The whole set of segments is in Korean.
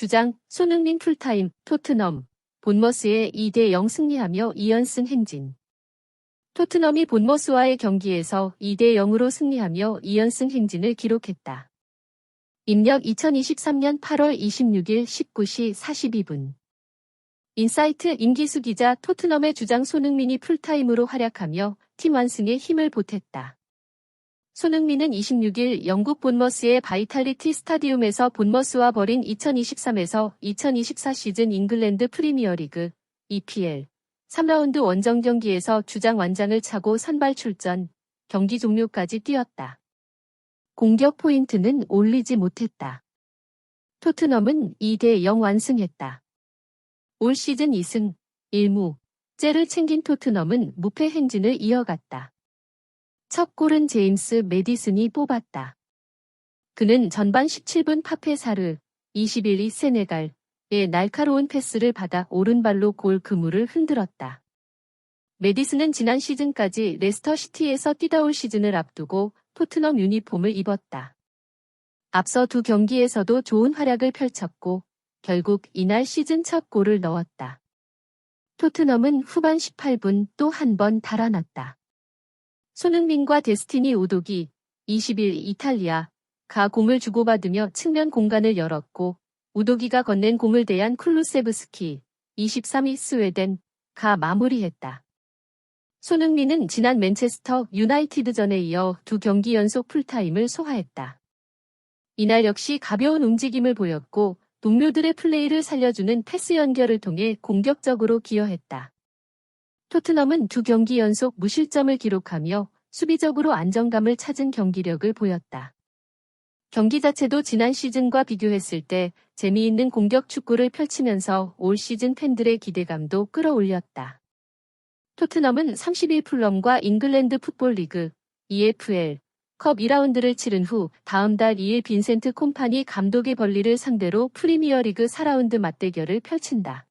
주장 손흥민 풀타임 토트넘 본머스의 2대 0 승리하며 2연승 행진. 토트넘이 본머스와의 경기에서 2대 0으로 승리하며 2연승 행진을 기록했다. 입력 2023년 8월 26일 19시 42분. 인사이트 임기수 기자 토트넘의 주장 손흥민이 풀타임으로 활약하며 팀 완승에 힘을 보탰다. 손흥민은 26일 영국 본머스의 바이탈리티 스타디움에서 본머스와 벌인 2023에서 2024 시즌 잉글랜드 프리미어리그 EPL 3라운드 원정 경기에서 주장 완장을 차고 선발 출전, 경기 종료까지 뛰었다. 공격 포인트는 올리지 못했다. 토트넘은 2대 0 완승했다. 올 시즌 2승, 1무, 째를 챙긴 토트넘은 무패 행진을 이어갔다. 첫 골은 제임스 메디슨이 뽑았다. 그는 전반 17분 파페사르 21위 세네갈의 날카로운 패스를 받아 오른발로 골 그물을 흔들었다. 메디슨은 지난 시즌까지 레스터 시티에서 뛰다 올 시즌을 앞두고 토트넘 유니폼을 입었다. 앞서 두 경기에서도 좋은 활약을 펼쳤고 결국 이날 시즌 첫 골을 넣었다. 토트넘은 후반 18분 또 한 번 달아났다. 손흥민과 데스티니 오독이 20일 이탈리아 가 공을 주고받으며 측면 공간을 열었고 우도기가 건넨 공을 대한 쿨루세브스키 23위 스웨덴 가 마무리했다. 손흥민은 지난 맨체스터 유나이티드전에 이어 두 경기 연속 풀타임을 소화했다. 이날 역시 가벼운 움직임을 보였고 동료들의 플레이를 살려주는 패스 연결을 통해 공격적으로 기여했다. 토트넘은 두 경기 연속 무실점을 기록하며 수비적으로 안정감을 찾은 경기력을 보였다. 경기 자체도 지난 시즌과 비교했을 때 재미있는 공격 축구를 펼치면서 올 시즌 팬들의 기대감도 끌어올렸다. 토트넘은 31 풀럼과 잉글랜드 풋볼 리그 EFL 컵 2라운드를 치른 후 다음 달 2일 빈센트 콤파니 감독의 벌리를 상대로 프리미어리그 4라운드 맞대결을 펼친다.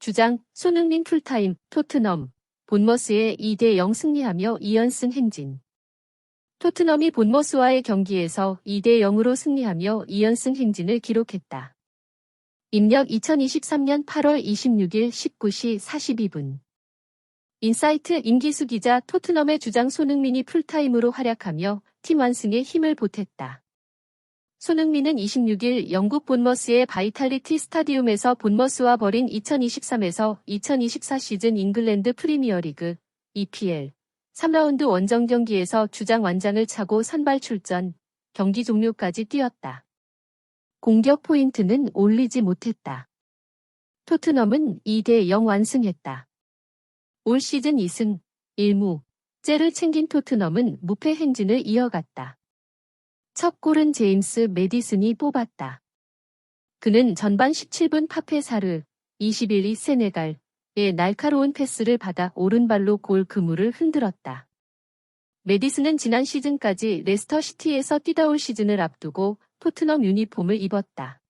주장 손흥민 풀타임 토트넘 본머스의 2대 0 승리하며 2연승 행진. 토트넘이 본머스와의 경기에서 2대 0으로 승리하며 2연승 행진을 기록했다. 입력 2023년 8월 26일 19시 42분. 인사이트 임기수 기자 토트넘의 주장 손흥민이 풀타임으로 활약하며 팀 완승에 힘을 보탰다. 손흥민은 26일 영국 본머스의 바이탈리티 스타디움에서 본머스와 벌인 2023에서 2024 시즌 잉글랜드 프리미어리그 EPL 3라운드 원정 경기에서 주장 완장을 차고 선발 출전, 경기 종료까지 뛰었다. 공격 포인트는 올리지 못했다. 토트넘은 2대 0 완승했다. 올 시즌 2승, 1무, 째를 챙긴 토트넘은 무패 행진을 이어갔다. 첫 골은 제임스 메디슨이 뽑았다. 그는 전반 17분 파페사르 21위 세네갈의 날카로운 패스를 받아 오른발로 골 그물을 흔들었다. 메디슨은 지난 시즌까지 레스터 시티에서 뛰다 올 시즌을 앞두고 토트넘 유니폼을 입었다.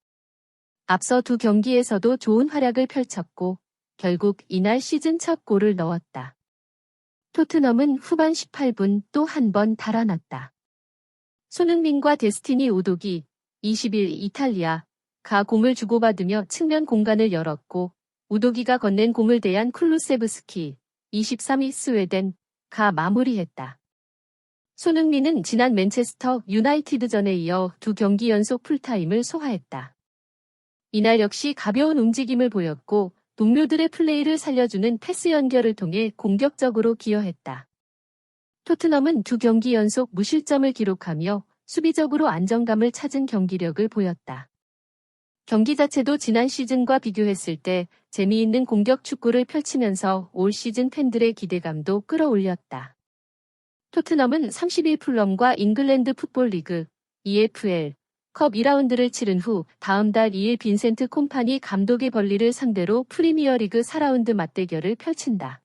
앞서 두 경기에서도 좋은 활약을 펼쳤고 결국 이날 시즌 첫 골을 넣었다. 토트넘은 후반 18분 또 한 번 달아났다. 손흥민과 데스티니 오독이 20일 이탈리아 가 공을 주고받으며 측면 공간을 열었고 우도기가 건넨 공을 대한 쿨루세브스키 23위 스웨덴 가 마무리했다. 손흥민은 지난 맨체스터 유나이티드전에 이어 두 경기 연속 풀타임을 소화했다. 이날 역시 가벼운 움직임을 보였고 동료들의 플레이를 살려주는 패스 연결을 통해 공격적으로 기여했다. 토트넘은 두 경기 연속 무실점을 기록하며 수비적으로 안정감을 찾은 경기력을 보였다. 경기 자체도 지난 시즌과 비교했을 때 재미있는 공격 축구를 펼치면서 올 시즌 팬들의 기대감도 끌어올렸다. 토트넘은 31 풀럼과 잉글랜드 풋볼 리그 EFL 컵 2라운드를 치른 후 다음 달 2일 빈센트 콤파니 감독의 벌리를 상대로 프리미어리그 4라운드 맞대결을 펼친다.